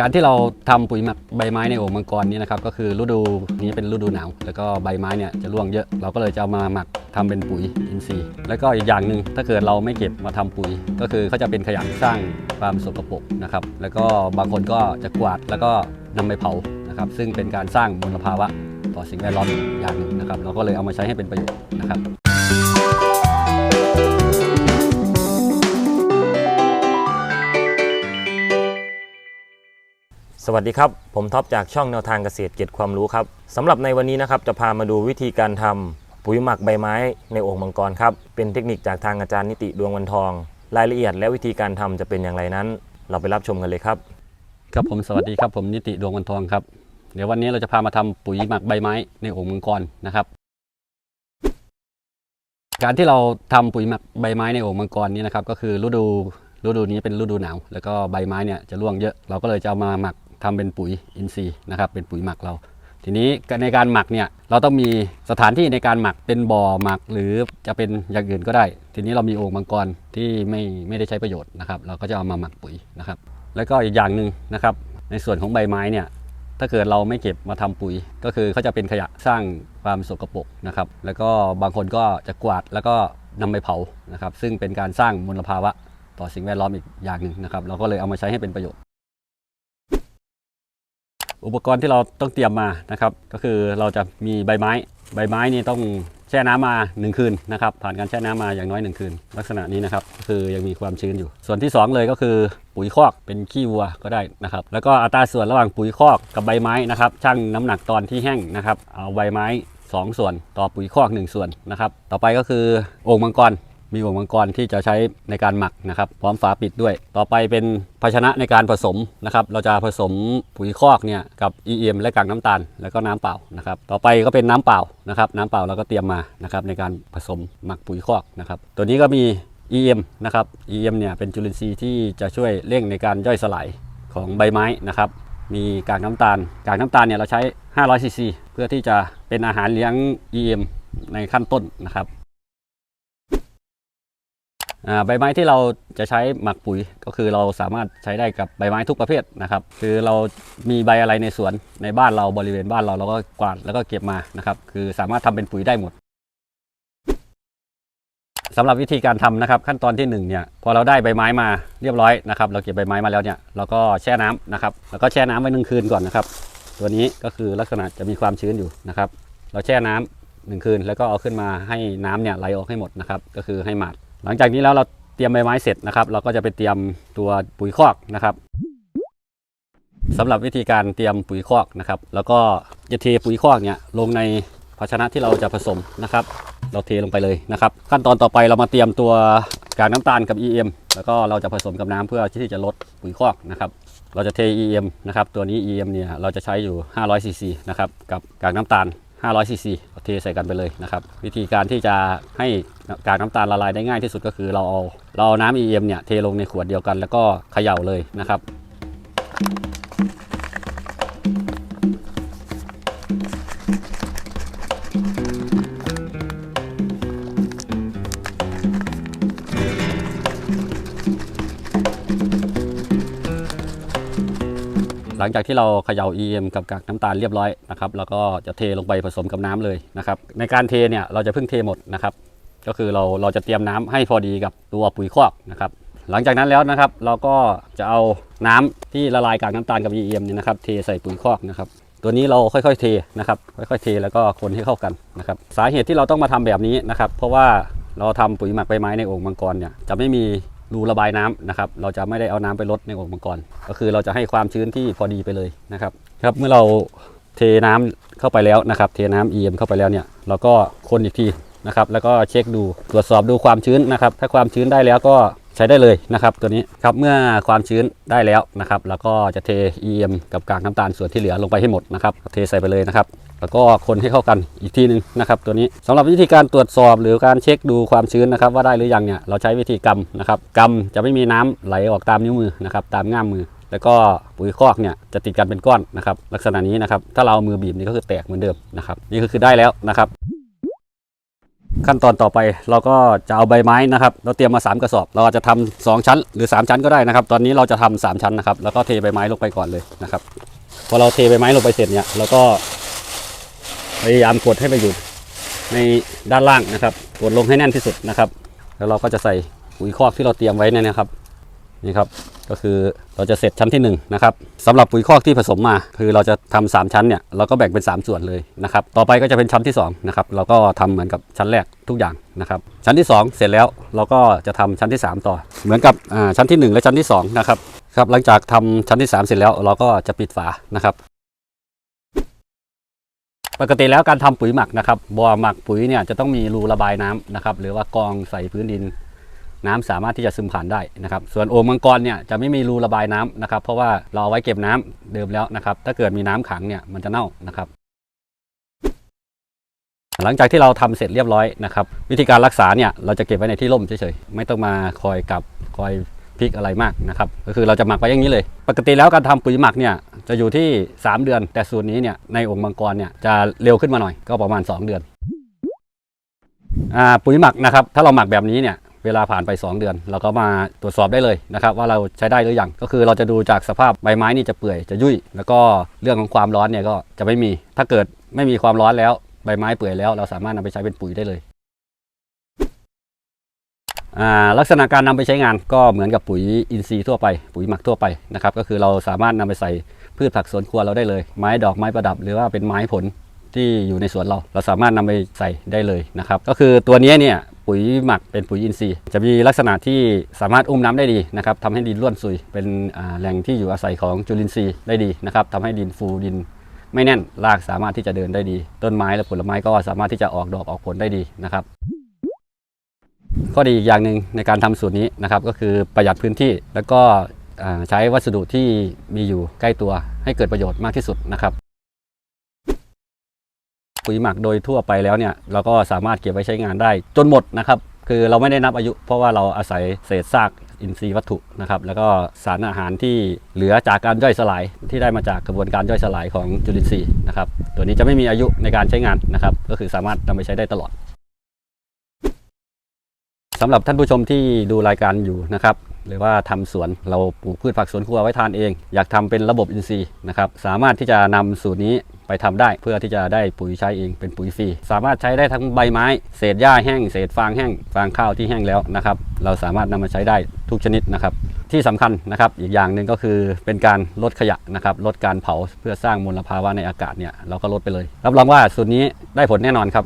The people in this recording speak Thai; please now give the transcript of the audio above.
การที่เราทำปุ๋ยหมักใบไม้ในโอ่งมังกรนี้นะครับก็คือฤดูนี้เป็นฤดูหนาว แล้วก็ใบไม้เนี่ยจะร่วงเยอะเราก็เลยจะเอามาหมักทำเป็นปุ๋ยอินทรีย์ แล้วก็อีกอย่างหนึ่งถ้าเกิดเราไม่เก็บมาทำปุ๋ย ก็คือเขาจะเป็นขยะสร้างความสกปรกนะครับแล้วก็บางคนก็จะกวาดแล้วก็นำไปเผานะครับซึ่งเป็นการสร้างมลภาวะต่อสิ่งแวดล้อมอย่างหนึ่งนะครับเราก็เลยเอามาใช้ให้เป็นประโยชน์นะครับ สวัสดีครับ ผมท็อปจากช่องแนวทางเกษตรเก็บความรู้ครับสำหรับในวันนี้นะครับจะพามาดูวิธีการทำปุ๋ยหมักใบไม้ในโอ่งมังกรครับ เป็นเทคนิคจากทางอาจารย์นิติดวงวันทอง รายละเอียดและวิธีการทำจะเป็นอย่างไรนั้น เราไปรับชมกันเลยครับ ครับผมสวัสดีครับผมนิติดวงวันทองครับ เดี๋ยววันนี้เราจะพามาทำปุ๋ยหมักใบไม้ในโอ่งมังกรนะครับ การที่เราทำปุ๋ยหมักใบไม้ในโอ่งมังกรนี้นะครับก็คือฤดูฤดูนี้เป็นฤดูหนาว แล้วก็ใบไม้เนี่ยจะร่วงเยอะเราก็เลยจะเอามาหมัก ทำเป็นปุ๋ยอินทรีย์นะครับเป็นปุ๋ยหมักเรา ทีนี้ในการหมักเนี่ยเราต้องมีสถานที่ในการหมักเป็นบ่อหมักหรือจะเป็นอย่างอื่นก็ได้ ทีนี้เรามีโอ่งมังกรที่ไม่ไม่ได้ใช้ประโยชน์นะครับเราก็จะเอามาหมักปุ๋ยนะครับ แล้วก็อีกอย่างหนึ่งนะครับในส่วนของใบไม้เนี่ยถ้าเกิดเราไม่เก็บมาทำปุ๋ย ก็คือเขาจะเป็นขยะสร้างความสกปรกนะครับ แล้วก็บางคนก็จะกวาดแล้วก็นำไปเผานะครับ ซึ่งเป็นการสร้างมลภาวะต่อสิ่งแวดล้อมอีกอย่างหนึ่งนะครับ เราก็เลยเอามาใช้ให้เป็นประโยชน์ อุปกรณ์ที่เราต้องเตรียมมานะครับ ก็คือเราจะมีใบไม้ ใบไม้นี่ต้องแช่น้ำมา 1 คืนนะครับ ผ่านการแช่น้ำมาอย่างน้อย 1 คืน ลักษณะนี้นะครับก็คือยังมีความชื้นอยู่ ส่วนที่ 2 เลยก็คือปุ๋ยคอกเป็นขี้วัวก็ได้นะครับ แล้วก็อัตราส่วนระหว่างปุ๋ยคอกกับใบไม้นะครับชั่งน้ำหนักตอนที่แห้งนะครับเอาใบไม้ 2 ส่วนต่อปุ๋ยคอก 1 ส่วนนะครับ ต่อไปก็คือโอ่งมังกร มีโอ่งมังกรที่จะใช้ในการหมักนะครับ พร้อมฝาปิดด้วย ต่อไปเป็นภาชนะในการผสมนะครับ เราจะผสมปุ๋ยคอกเนี่ยกับ EM และกากน้ำตาล แล้วก็น้ำเปล่านะครับ ต่อไปก็เป็นน้ำเปล่านะครับ น้ำเปล่าเราก็เตรียมมานะครับในการผสมหมักปุ๋ยคอกนะครับ ตัวนี้ก็มี EM นะครับ EM เนี่ยเป็นจุลินทรีย์ที่จะช่วยเร่งในการย่อยสลายของใบไม้นะครับ มีกากน้ำตาล กากน้ำตาลเนี่ยเราใช้500ซีซีเพื่อที่จะเป็นอาหารเลี้ยง EM ในขั้นต้นนะครับ ใบไม้ที่เราจะใช้หมักปุ๋ยก็คือเราสามารถใช้ได้กับใบไม้ทุกประเภทนะครับ คือเรามีใบอะไรในสวนในบ้านเราบริเวณบ้านเราเราก็กวาดแล้วก็เก็บมานะครับ คือสามารถทำเป็นปุ๋ยได้หมดสำหรับวิธีการทำนะครับ ขั้นตอนที่หนึ่งเนี่ยพอเราได้ใบไม้มาเรียบร้อยนะครับ เราเก็บใบไม้มาแล้วเนี่ยเราก็แช่น้ำนะครับ แล้วก็แช่น้ำไว้หนึ่งคืนก่อนนะครับ ตัวนี้ก็คือลักษณะจะมีความชื้นอยู่นะครับ เราแช่น้ำหนึ่งคืนแล้วก็เอาขึ้นมาให้น้ำเนี่ยไหลออกให้หมดนะครับ ก็คือให้หมาด หลังจากนี้แล้วเราเตรียมใบไม้เสร็จนะครับ เราก็จะไปเตรียมตัวปุ๋ยคอกนะครับสำหรับวิธีการเตรียมปุ๋ยคอกนะครับ แล้วก็จะเทปุ๋ยคอกเนี่ยลงในภาชนะที่เราจะผสมนะครับ เราเทลงไปเลยนะครับ ขั้นตอนต่อไปเรามาเตรียมตัวกากน้ำตาลกับ EM แล้วก็เราจะผสมกับน้ำเพื่อที่จะลดปุ๋ยคอกนะครับ เราจะเท EM นะครับ ตัวนี้ EM เนี่ยเราจะใช้อยู่500ซีซีนะครับกับกากน้ำตาล 500ซีซีเทใส่กันไปเลยนะครับ วิธีการที่จะให้กากน้ำตาลละลายได้ง่ายที่สุดก็คือเราเอาเราเอาน้ำ EM เนี่ยเทลงในขวดเดียวกันแล้วก็เขย่าเลยนะครับ หลังจากที่เราเขย่า EM กับกากน้ำตาลเรียบร้อยนะครับแล้วก็จะเทลงไปผสมกับน้ำเลยนะครับในการเทเนี่ยเราจะเพิ่งเทหมดนะครับก็คือเราเราจะเตรียมน้ำให้พอดีกับตัวปุ๋ยคอกนะครับหลังจากนั้นแล้วนะครับเราก็จะเอาน้ำที่ละลายกากน้ำตาลกับ EM เนี่ยนะครับเทใส่ปุ๋ยคอกนะครับตัวนี้เราค่อยๆเทนะครับค่อยๆเทแล้วก็คนให้เข้ากันนะครับสาเหตุที่เราต้องมาทำแบบนี้นะครับเพราะว่าเราทำปุ๋ยหมักใบไม้ในโอ่งมังกรเนี่ยจะไม่มี รูระบายน้ำนะครับ เราจะไม่ได้เอาน้ำไปลดในโอ่งมังกรก็คือเราจะให้ความชื้นที่พอดีไปเลยนะครับ ครับเมื่อเราเทน้ำเข้าไปแล้วนะครับ เทน้ำ EM เข้าไปแล้วเนี่ยเราก็คนอีกทีนะครับ แล้วก็เช็คดูตรวจสอบดูความชื้นนะครับ ถ้าความชื้นได้แล้วก็ ใช้ได้เลยนะครับตัวนี้ครับเมื่อความชื้นได้แล้วนะครับ แล้วก็จะเท EM กับกากน้ำตาลส่วนที่เหลือลงไปให้หมดนะครับเทใส่ไปเลยนะครับ แล้วก็คนให้เข้ากันอีกทีหนึงนะครับ ตัวนี้สำหรับวิธีการตรวจสอบหรือการเช็คดูความชื้นนะครับ ว่าได้หรือยังเนี่ยเราใช้วิธีกำนะครับกำจะไม่มีน้ำไหลออกตามนิ้วมือนะครับตามง่ามมือแล้วก็ปุ๋ยคอกเนี่ยจะติดกันเป็นก้อนนะครับลักษณะนี้นะครับถ้าเราเอามือบีบนี่ก็คือแตกเหมือนเดิมนะครับนี่ก็คือได้แล้วนะครับ ขั้นตอนต่อไปเราก็จะเอาใบไม้นะครับ เราเตรียมมา 3 กระสอบ เราอาจจะทำสองชั้น หรือ 3 ชั้นก็ได้นะครับ ตอนนี้เราจะทำสามชั้นนะครับ แล้วก็เทใบไม้ลงไปก่อนเลยนะครับ พอเราเทใบไม้ลงไปเสร็จเนี่ยเราก็พยายามกดให้ไปอยู่ในด้านล่างนะครับ กดลงให้แน่นที่สุดนะครับ แล้วเราก็จะใส่ปุ๋ยคอกที่เราเตรียมไว้นี่นะครับ นี่ครับก็คือเราจะเสร็จชั้นที่1นงนะครับสำหรับปุ๋ยคอกที่ผสมมา คือเราจะทำสามชั้นเนี่ยเราก็แบ่งเป็น 3 ส่วนเลยนะครับต่อไปก็จะเป็นชั้นที่2นะครับเราก็ทำเหมือนกับชั้นแรกทุกอย่างนะครับชั้นที่ 2 เสร็จแล้วเราก็จะทำชั้นที่ 3 ต่อ เหมือนกับชั้นที่ 1 และชั้นที่2นะครับครับหลังจากทำชั้นที่ 3 เสร็จแล้วเราก็จะปิดฝานะครับปกติแล้วการทำปุ๋ยหมักนะครับบ่อหมักปุ๋ยเนี่ยจะต้องมีรูระบายน้ำนะครับหรือว่ากองใส่พื้นดิน น้ำสามารถที่จะซึมผ่านได้นะครับ ส่วนโอ่งมังกรเนี่ยจะไม่มีรูระบายน้ำนะครับ เพราะว่าเราเอาไว้เก็บน้ำเดิมแล้วนะครับ ถ้าเกิดมีน้ำขังเนี่ยมันจะเน่านะครับ หลังจากที่เราทำเสร็จเรียบร้อยนะครับ วิธีการรักษาเนี่ยเราจะเก็บไว้ในที่ร่มเฉยๆไม่ต้องมาคอยกลับคอยพลิกอะไรมากนะครับก็คือเราจะหมักไว้อย่างนี้เลย ปกติแล้วการทำปุ๋ยหมักเนี่ยจะอยู่ที่ 3 เดือน แต่สูตรนี้เนี่ยในองค์มังกรเนี่ยจะเร็วขึ้นมาหน่อยก็ประมาณ 2 เดือนอปุ๋ยหมักนะครับถ้าเราหมักแบบนี้เนี่ย เวลาผ่านไป 2 เดือน เราก็มาตรวจสอบได้เลยนะครับว่าเราใช้ได้หรือยังก็คือเราจะดูจากสภาพใบไม้นี่จะเปื่อยจะยุ่ย แล้วก็เรื่องของความร้อนเนี่ยก็จะไม่มี ถ้าเกิดไม่มีความร้อนแล้วใบไม้เปื่อยแล้ว เราสามารถนำไปใช้เป็นปุ๋ยได้เลยอ่าลักษณะการนำไปใช้งานก็เหมือนกับปุ๋ยอินทรีย์ทั่วไป ปุ๋ยหมักทั่วไปนะครับก็คือเราสามารถนำไปใส่พืชผักสวนครัวเราได้เลย ไม้ดอกไม้ประดับ หรือว่าเป็นไม้ผลที่อยู่ในสวนเรา เราสามารถนำไปใส่ได้เลยนะครับ ก็คือตัวนี้เนี่ย ปุ๋ยหมักเป็นปุ๋ยอินทรีย์จะมีลักษณะที่สามารถอุ้มน้ำได้ดีนะครับทำให้ดินร่วนซุย เป็นแหล่งที่อยู่อาศัยของจุลินทรีย์ได้ดีนะครับทำให้ดินฟูดินไม่แน่นรากสามารถที่จะเดินได้ดี ต้นไม้และผลไม้ก็สามารถที่จะออกดอกออกผลได้ดีนะครับข้อดีอีกอย่างหนึ่งในการทำสูตรนี้นะครับก็คือประหยัดพื้นที่แล้วก็ใช้วัสดุที่มีอยู่ใกล้ตัวให้เกิดประโยชน์มากที่สุดนะครับ ปุ๋ยหมักโดยทั่วไปแล้วเนี่ยเราก็สามารถเก็บไว้ใช้งานได้ จนหมดนะครับ คือเราไม่ได้นับอายุ เพราะว่าเราอาศัยเศษซากอินทรีย์วัตถุนะครับแล้วก็สารอาหารที่เหลือจากการย่อยสลายที่ได้มาจากกระบวนการย่อยสลายของจุลินทรีย์นะครับตัวนี้จะไม่มีอายุในการใช้งานนะครับก็คือสามารถนำไปใช้ได้ตลอดสำหรับท่านผู้ชมที่ดูรายการอยู่นะครับหรือว่าทำสวนเราปลูกพืชผักสวนครัวไว้ทานเอง อยากทำเป็นระบบอินทรีย์นะครับสามารถที่จะนำสูตรนี้ ไปทำได้ เพื่อที่จะได้ปุ๋ยใช้เองเป็นปุ๋ยฟรีสามารถใช้ได้ทั้งใบไม้ เศษหญ้าแห้ง เศษฟางแห้งฟางข้าวที่แห้งแล้วนะครับเราสามารถนำมาใช้ได้ทุกชนิดนะครับที่สำคัญนะครับอีกอย่างหนึ่งก็คือเป็นการลดขยะนะครับลดการเผาเพื่อสร้างมลภาวะในอากาศเนี่ยเราก็ลดไปเลย รับรองว่าสูตรนี้ได้ผลแน่นอนครับ